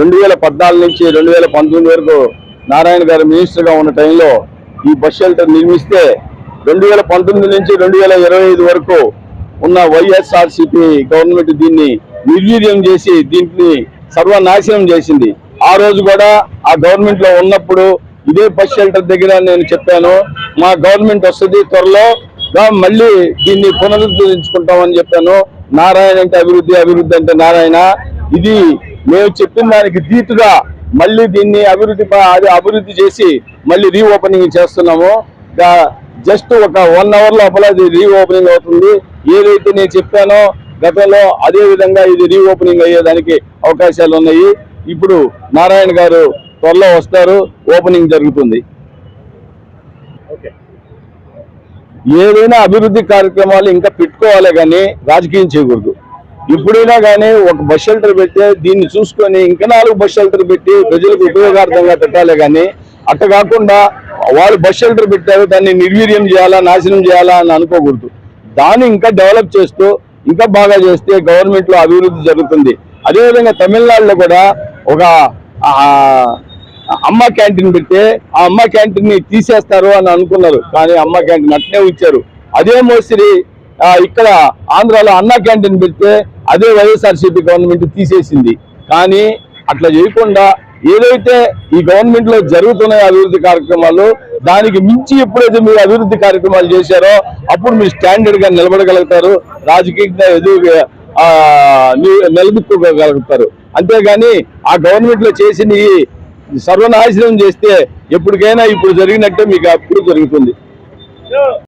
రెండు వేల పద్నాలుగు నుంచి రెండు వేల పంతొమ్మిది వరకు నారాయణ గారు మినిస్టర్గా ఉన్న టైంలో ఈ బస్ షెల్టర్ నిర్మిస్తే రెండు వేల పంతొమ్మిది నుంచి రెండు వేల ఇరవై ఐదు వరకు ఉన్న వైఎస్ఆర్సిపి గవర్నమెంట్ దీన్ని నిర్వీర్యం చేసి దీన్ని సర్వనాశనం చేసింది. ఆ రోజు కూడా ఆ గవర్నమెంట్లో ఉన్నప్పుడు ఇదే బస్ షెల్టర్ దగ్గర నేను చెప్పాను మా గవర్నమెంట్ వస్తుంది త్వరలో మళ్ళీ దీన్ని పునరుద్ధరించుకుంటామని చెప్పాను. నారాయణ అంటే అభివృద్ధి అభివృద్ధి అంటే నారాయణ. ఇది మేము చెప్పిన దానికి ధీటుగా మళ్ళీ దీన్ని అభివృద్ధి అది అభివృద్ధి చేసి మళ్ళీ రీఓపెనింగ్ చేస్తున్నాము. జస్ట్ ఒక వన్ అవర్ లోపల ఇది రీఓపెనింగ్ అవుతుంది. ఏదైతే నేను చెప్పానో గతంలో అదే విధంగా ఇది రీఓపెనింగ్ అయ్యేదానికి అవకాశాలు ఉన్నాయి. ఇప్పుడు నారాయణ గారు త్వరలో వస్తారు. ఓపెనింగ్ జరుగుతుంది. ఏదైనా అభివృద్ధి కార్యక్రమాలు ఇంకా పెట్టుకోవాలి కానీ రాజకీయం చేయకూడదు. ఇప్పుడైనా కానీ ఒక బస్ షెల్టర్ పెట్టి దీన్ని చూసుకొని ఇంకా నాలుగు బస్ షెల్టర్ పెట్టి ప్రజలకు ఉపయోగార్థంగా పెట్టాలి కానీ అట్ట కాకుండా వాళ్ళు బస్ షెల్టర్ పెట్టారు దాన్ని నిర్వీర్యం చేయాలా నాశనం చేయాలా అని అనుకోకూడదు. దాన్ని ఇంకా డెవలప్ చేస్తూ ఇంకా బాగా చేస్తే గవర్నమెంట్లో అభివృద్ధి జరుగుతుంది. అదేవిధంగా తమిళనాడులో కూడా ఒక అమ్మ క్యాంటీన్ పెడితే ఆ అమ్మ క్యాంటీన్ని తీసేస్తారు అని అనుకున్నారు. కానీ అమ్మ క్యాంటీన్ అట్నే ఉంచారు. అదే మోసిరి ఇక్కడ ఆంధ్రాలో అన్న క్యాంటీన్ పెడితే అదే వైఎస్ఆర్సీపీ గవర్నమెంట్ తీసేసింది. కానీ అట్లా చేయకుండా ఏదైతే ఈ గవర్నమెంట్లో జరుగుతున్నాయో అభివృద్ధి కార్యక్రమాలు దానికి మించి ఎప్పుడైతే మీరు అభివృద్ధి కార్యక్రమాలు చేశారో అప్పుడు మీరు స్టాండర్డ్గా నిలబడగలుగుతారు రాజకీయంగా ఎదురు నిలబెట్టుకోగలుగుతారు. అంతేగాని ఆ గవర్నమెంట్లో చేసిన ఈ సర్వనాశనం చేస్తే ఎప్పటికైనా ఇప్పుడు జరిగినట్టే మీకు అప్పుడు జరుగుతుంది.